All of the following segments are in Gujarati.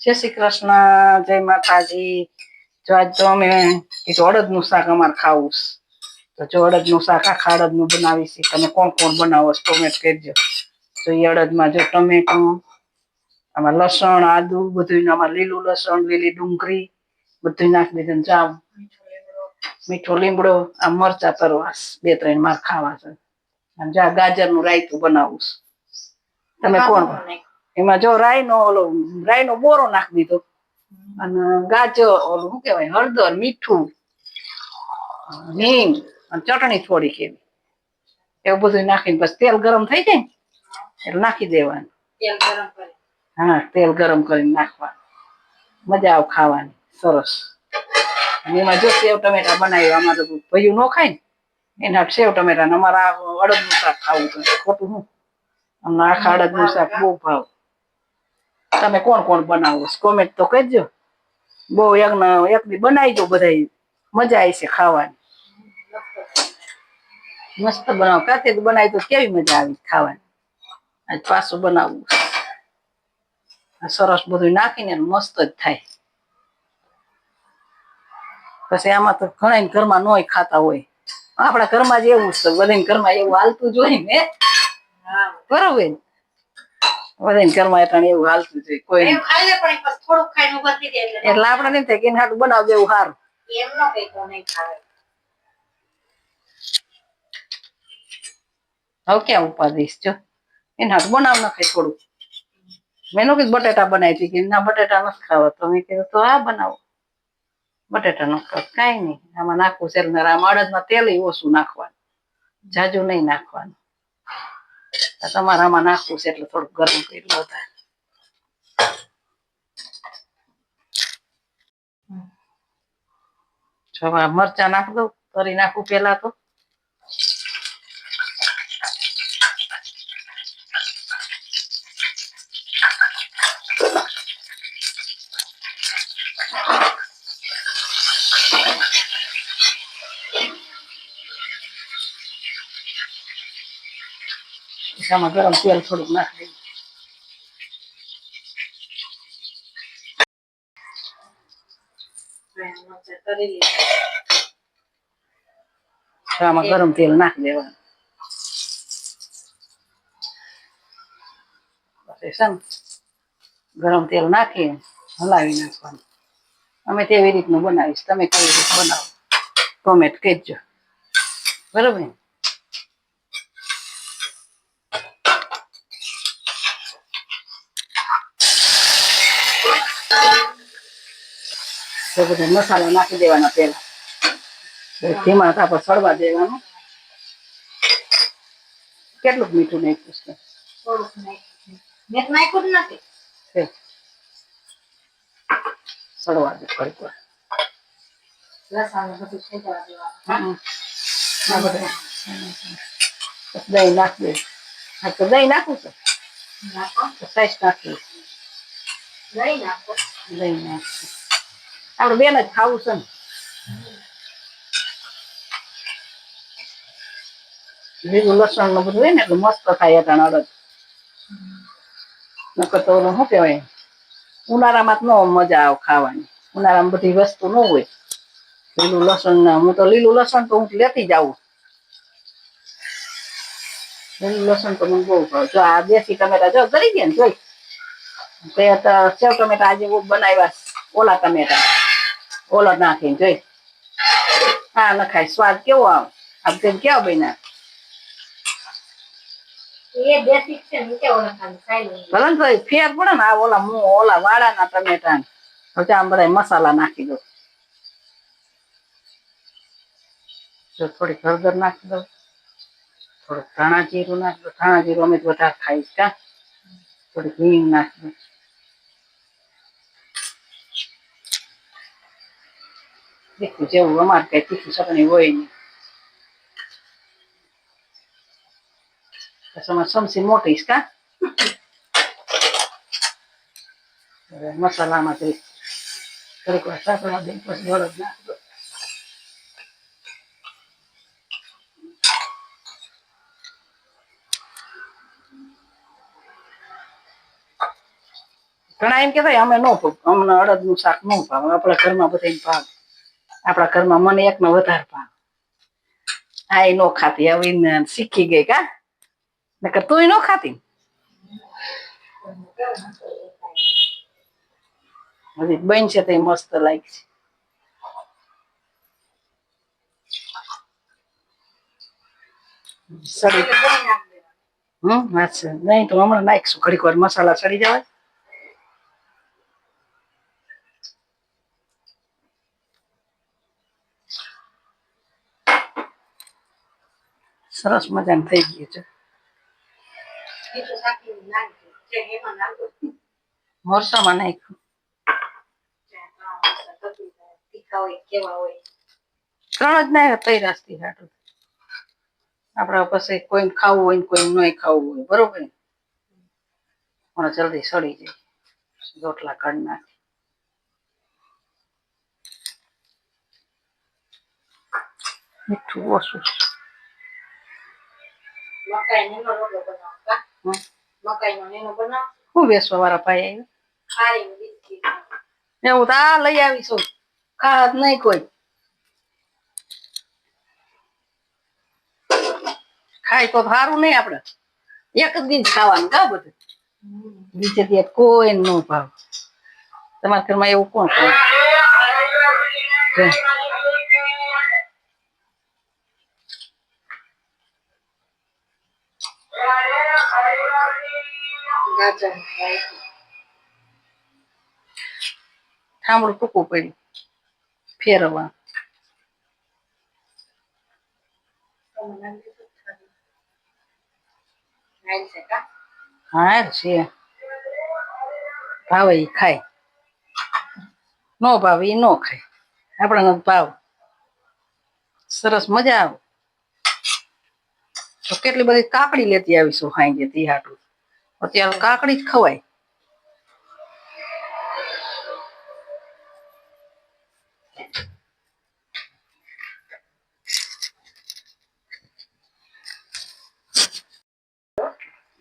જય શ્રી કૃષ્ણ, જય માતાજી. જો આજ તો અમે અડદનું શાક અમારે ખાવું તો જો અડદનું શાક આખા અડદનું બનાવી છે તમે કોણ કોણ બનાવો ટોમેટ કહેજો તો એ અડદમાં જો ટમેટો, આમાં લસણ, આદુ બધું આમાં લીલું લસણ, લીલી ડુંગળી બધું નાખી દીધું જાવ મીઠો લીમડો, આ મરચા તરવાસ બે ત્રણ માર ખાવા છે. જા ગાજરનું રાયતું બનાવું તમે કોણ? એમાં જો રાઈ નો ઓલો રાઈ નો બોરો નાખી દીધો. અને ગાજર ઓલું શું કહેવાય હળદર મીઠું હિંગ અને ચટણી થોડીક એવી. એવું બધું નાખીને પછી તેલ ગરમ થઈ જાય એટલે નાખી દેવાનું. તેલ ગરમ કરી. હા તેલ ગરમ કરીને નાખવાનું. મજા આવે ખાવાની સરસ. અને એમાં જો સેવ ટમેટા બનાવ્યું અમારે તો ભયું ન ખાય ને. એના સેવ ટમેટા અમારે અડદનું શાક ખાવું તો ખોટું શું? આખા અડદનું શાક બહુ ભાવ. તમે કોણ કોણ બનાવો છો? કોમેન્ટ તો કરજો. બહુ એક એક દી બનાવી દો બધા મજા આવી છે ખાવાની. મસ્ત બનાવો. કાતે બનાવી તો કેવી મજા આવી ખાવાની? આજ પાછું બનાવવું. સરસ બધું નાખીને મસ્ત જ થાય. પછી આમાં તો ઘણા ઘરમાં નોય ખાતા હોય. આપણા ઘરમાં જ એવું છે. બધા ઘરમાં એવું હાલતું જ હોય ને. હા. બરોબર? ને? ઘરમાં એટલે એવું હાલતું કોઈ એટલે આપણે થાય કે હાટું સારું ન હવે ક્યાં ઉપાધિશ જો. એના હાથ બનાવ નાખે થોડું મેં નો કીધું બટેટા બનાવી હતી કે ના બટેટા નથી ખાવા. તો મેં કીધું તો આ બનાવો. બટેટા નો કાંઈ નહીં. આમાં નાખવું છે અડદમાં તેલ ઓછું નાખવાનું. જાજુ નહીં નાખવાનું. આ નાખું છે એટલે થોડુંક ગરમ કર્યું હતા મરચાં નાખ દઉં કરી નાખું પેલા તો. આમાં ગરમ તેલ થોડુંક નાખી તો આમાં ગરમ તેલ નાખી દેવાનું. ગરમ તેલ નાખી હલાવી નાખવાનું. અમે તેવી રીતનું બનાવીશ. તમે કેવી રીતે બનાવો? કોમેન્ટ કહેજો બરોબર? તો બધા મસાલો નાખી દેવાનો પેલા ધીમા તાપે સળવા દેવાનું. કેટલું મીઠું નાખ્યું છે? થોડુંક નાખ્યું નાખ્યું નથી. સળવા દે વાર. દહીં નાખી દે. હા તો દહીં નાખું છું? નાખો. સાઈઝ નાખી દહીં નાખો. દહીં નાખશું આપણે બેન જ ખાવું છે ને. લીલું લસણ ને બધું હોય ને મસ્ત થાય અટાણ અડદ. નકર તો શું કહેવાય? ઉનાળામાં તો ન મજા આવે ખાવાની. ઉનાળામાં બધી વસ્તુ ન હોય. લીલું લસણ ના, હું તો લીલું લસણ તો હું લેતી જ આવું. લીલું લસણ તો મને બહુ ભાવ. જો આ દેશી ટમેટા, જો કરી ગયા ને, જોઈ. તે સેવ ટમેટા આજે બનાવ્યા ઓલા ટમેટા. ઓલા નાખીને જોઈ. હા નખાય. સ્વાદ કેવો આમ? તેમ બન્યા? ભલે ફેર પડે ને આ ઓલા મું ઓલા વાળાના ટમેટા હવે આમ બધા મસાલા નાખી દો જો થોડીક હળદર નાખી દો થોડુંક ધાણા જીરું નાખી દો ધાણા જીરું અમે વધારે ખાઈશ કા? થોડીક હિંગ નાખી દો અમારે કઈ તીખી ચટણી હોય નહીં પછી અમારે સમસી મોટી કા મસાલામાં જઈ થોડીક વાર સાતળા દઈ પછી હળદ નાખી દો ઘણા એમ કહેતા અમે નો અમને અડદનું શાક ન ભાવ આપણા ઘરમાં બધા ભાવ આપણા ઘરમાં મને એક નો વધારે ભાવ. હા એ નો ખાતી હવે શીખી ગઈ કા? નકર તું નો ખાતી? હજી બન છે તે મસ્ત લાગશે. સડી. હમ વાત નહીં તો હમણાં નાખીશું. ઘડીક વાર મસાલા સડી જવાય. સરસ મજાનું થઈ ગયું છે. મોરસામાં નાખ્યું. ખાવું હોય ને કોઈ નહીં ખાવું હોય, બરોબર? પણ જલ્દી સડી જાય. રોટલા કાઢી નાખે. મીઠું ઓછું શું વેસવા વાળા ભાઈ આવ્યું એવું તો આ લઈ આવીશું ખાત નહીં કોઈ. ખાય તો સારું નહીં આપડે. એક જ દિન ખાવાનું કા બધું? બીજે દિવસ કોઈ નો ભાવ. તમારા ઘરમાં એવું કોણ ઠામડું ટૂંકું પડ્યું. કા હા, છે. ભાવે ખાય. નો ભાવે એ નો ખાય. આપણને ભાવ. સરસ મજા આવે. તો કેટલી બધી કાકડી લેતી આવીશું ખાઈ તી હાટું અત્યારે કાકડી જ ખવાય.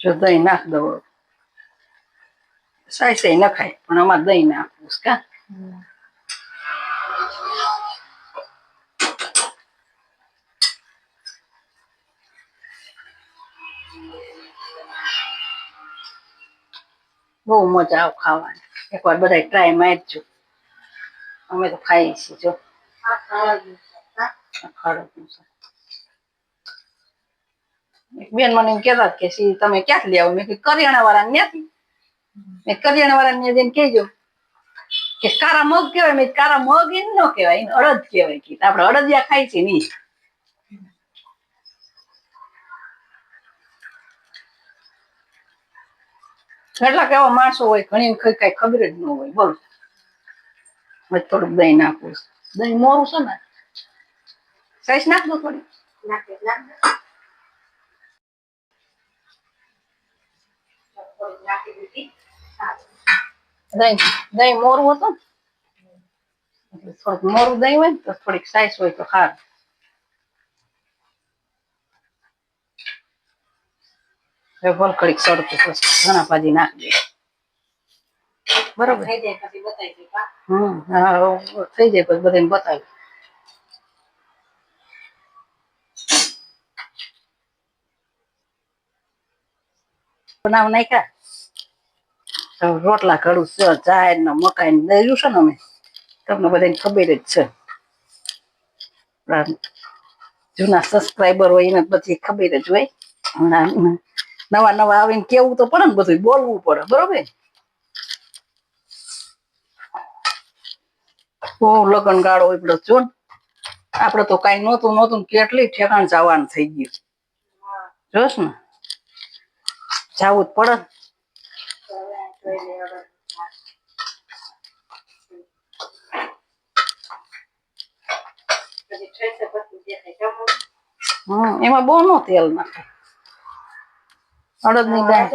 જો દહીં નાખ દો સાઈ સાઈ નખાય ખાય પણ આમાં દહીં નાખવું કા? બહુ મજા આવે ખાવાની. એકવાર બધા ટ્રાય મારજો. અમે તો ખાઈ છીએ જો. ખાવાનું છે કા અખાડકનું શાક. એક બેન મને એમ કેતા કે સી તમે ક્યાંથી લઈ મેં કરિયાણા વાળા ત્યાંથી મેં કરિયાણા વાળા ને જઈને કહેજો કે કારા મગ કહેવાય, મેં કારા મગ એમ ન કહેવાય, એને અડદ કહેવાય. કે આપણે અડદિયા ખાઈ છે નહીં કેટલાક એવા માણસો હોય ઘણી કઈ કઈ ખબર જ ન હોય, બોલ. થોડુંક દહીં નાખવું દહીં મોરું છે ને? સાઈસ નાખ દો થોડી. નાખે નાખે થોડીક નાખી દીધી સારું. દહીં દહીં મોરું હતું એટલે થોડુંક મોરું દહીં હોય તો થોડીક સાઈઝ હોય તો સારું હવે ભલ કડીક સડતું ઘણા ભાજી નાખી બરોબર? થઈ જાય પછી બતાવી હમ હા થઈ જાય પછી બધાને બતાવી. બનાવ નાખ્યા? હવે રોટલા ઘડું છે ચાય ને મકાઈ ને દર્યું છે ને અમે. તમને બધાને ખબર જ છે. જૂના સબસ્ક્રાઈબર હોય એને બધી ખબર જ હોય. હમણાં નવા નવા આવીને કેવું તો પડે ને બધું બોલવું પડે બરોબર? બહુ લગન ગાળો એટલો જો ને. આપડે તો કઈ નહોતું નહોતું કેટલી ઠેકાણ જવાનું થઈ ગયું. જોશ ને? જવું જ પડે હમ એમાં બહુ નો તેલ નાખે. અડદની દાળ.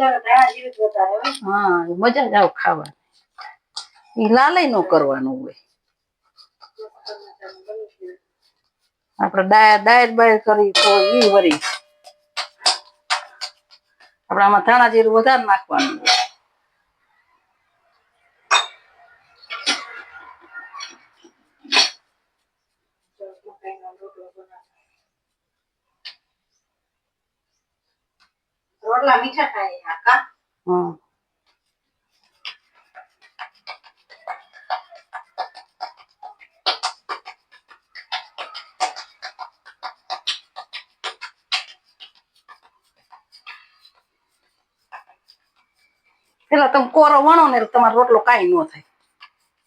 હા મજા જ આવ ખાવાની. એ લાલય નો કરવાનું હોય. આપડે ડાયટ ડાયટ બાયટ કરી તો ઈ વરી. આપડે આમાં ધાણા જીરું વધારે નાખવાનું હોય. રોટલા મીઠા થાય આ કા પેલા તમે કોરો વણો ને તમારો રોટલો કાંઈ ન થાય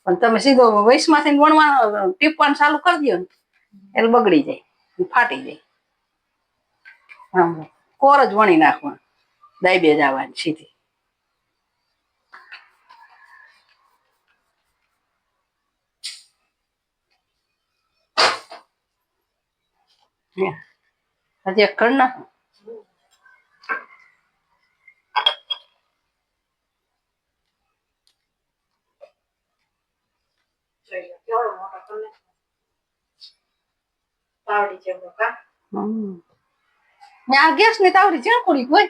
પણ તમે સીધો વૈશમાંથી વણવા ટીપવાનું ચાલુ કરી દો ને એટલે બગડી જાય ફાટી જાય આમ કોર જ વણી નાખવાનું દાઈ બે જવાની સીધી. હજી કા હમ. ને આ ગેસની તાવડી કોડી હોય ચીલાની હોય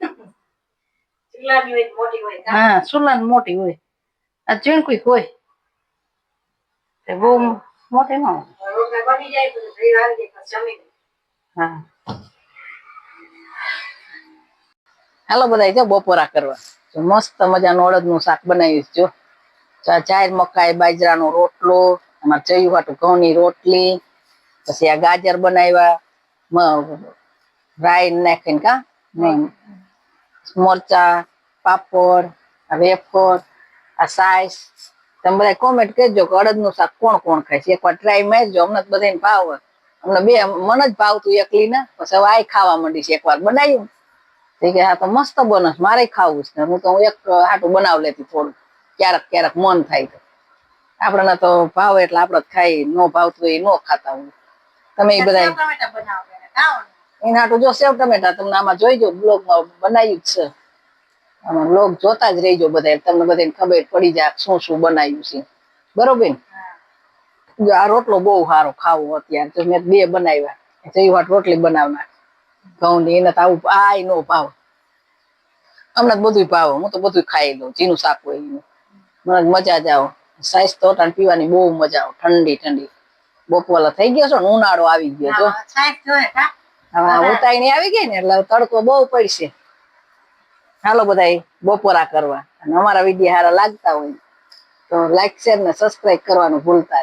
તો મોટી હોય કા હા સુલાન મોટી હોય. આ ચીણકુઈ હોય. તે બહુ મોટી ન. હા. હાલો બધા જો બપોરા કરવા. મસ્ત મજાનું અડદનું શાક બનાવી જો. ચાર મકાઈ બાજરાનો રોટલો અમારે ચયું હાટું ઘઉંની રોટલી પછી આ ગાજર બનાવ્યા રાઈ નાખીને કા મરચા પાપડ વેફર આ સાઈસ. તમે બધા કોમેન્ટ કહેજો કે અડદનું શાક કોણ કોણ ખાય છે. એકવાર ટ્રાય મારજો. અમને તો બધાને ભાવ અમને બે મને જ ભાવતું એકલી ને. પછી હવે આય ખાવા માંડી છે એકવાર બનાવ્યું કે આ તો મસ્ત બનસ મારે ખાવું છે. હું તો એક આટું બનાવ લેતી થોડું ક્યારેક ક્યારેક મન થાય તો. આપણને તો ભાવે એટલે આપણે જ ખાઈ. ન ભાવતું એ ન ખાતા હું તમે એ બધા એના હાટું જો સેવ ટમેટા તમને આમાં જોઈજો બ્લોગમાં બનાવ્યું જ છે. આમાં બ્લોગ જોતા જ રહીજો બધા તમને બધાને ખબર પડી જાય શું શું બનાવ્યું છે. બરોબર આ રોટલો બહુ સારો ખાવો અત્યારે તો મેં બે બનાવ્યા જઈ વાત રોટલી બનાવનાર. ઘઉં એને તો આવું આ નો ભાવ. હમણાં બધું ભાવ, હું તો બધું ખાઈ લઉં જીનું શાક હોય એનું. મને મજા જ આવો. સાઈઝ તો પીવાની બહુ મજા આવે, ઠંડી ઠંડી. બપોલા થઈ ગયો છો ને, ઉનાળો આવી ગયો છો. હવે ઉતાયણી આવી ગઈ ને એટલે તડકો બહુ પડશે. હાલો બધા બપોરા કરવા. અને અમારા વીડિયો હારા લાગતા હોય તો લાઈક શેર ને સબસ્ક્રાઇબ કરવાનું ભૂલતા નહીં